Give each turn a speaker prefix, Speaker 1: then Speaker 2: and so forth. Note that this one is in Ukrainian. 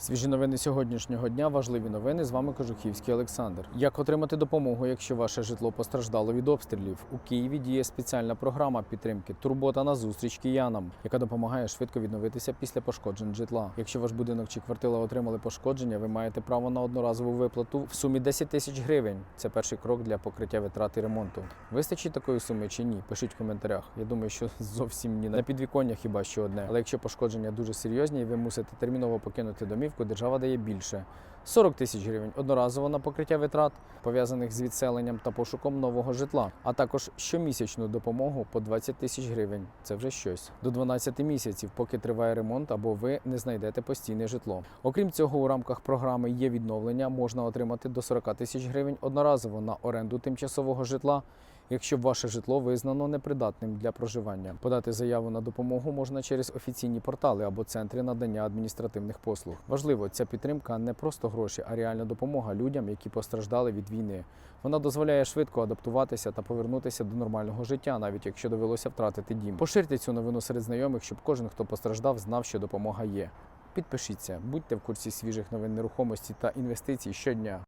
Speaker 1: Свіжі новини сьогоднішнього дня. Важливі новини. З вами Кожухівський Олександр. Як отримати допомогу, якщо ваше житло постраждало від обстрілів? У Києві діє спеціальна програма підтримки Турбота на зустріч киянам, яка допомагає швидко відновитися після пошкоджень житла. Якщо ваш будинок чи квартира отримали пошкодження, ви маєте право на одноразову виплату в сумі 10 тисяч гривень. Це перший крок для покриття витрат і ремонту. Вистачить такої суми чи ні? Пишіть в коментарях. Я думаю, що зовсім ні. На підвіконня хіба що одне. Але якщо пошкодження дуже серйозні і ви мусите терміново покинути домівку, держава дає більше. 40 тисяч гривень одноразово на покриття витрат, пов'язаних з відселенням та пошуком нового житла, а також щомісячну допомогу по 20 тисяч гривень. Це вже щось. До 12 місяців, поки триває ремонт або ви не знайдете постійне житло. Окрім цього, у рамках програми є відновлення, можна отримати до 40 тисяч гривень одноразово на оренду тимчасового житла. Якщо ваше житло визнано непридатним для проживання, подати заяву на допомогу можна через офіційні портали або центри надання адміністративних послуг. Важливо, ця підтримка не просто гроші, а реальна допомога людям, які постраждали від війни. Вона дозволяє швидко адаптуватися та повернутися до нормального життя, навіть якщо довелося втратити дім. Поширте цю новину серед знайомих, щоб кожен, хто постраждав, знав, що допомога є. Підпишіться, будьте в курсі свіжих новин нерухомості та інвестицій щодня.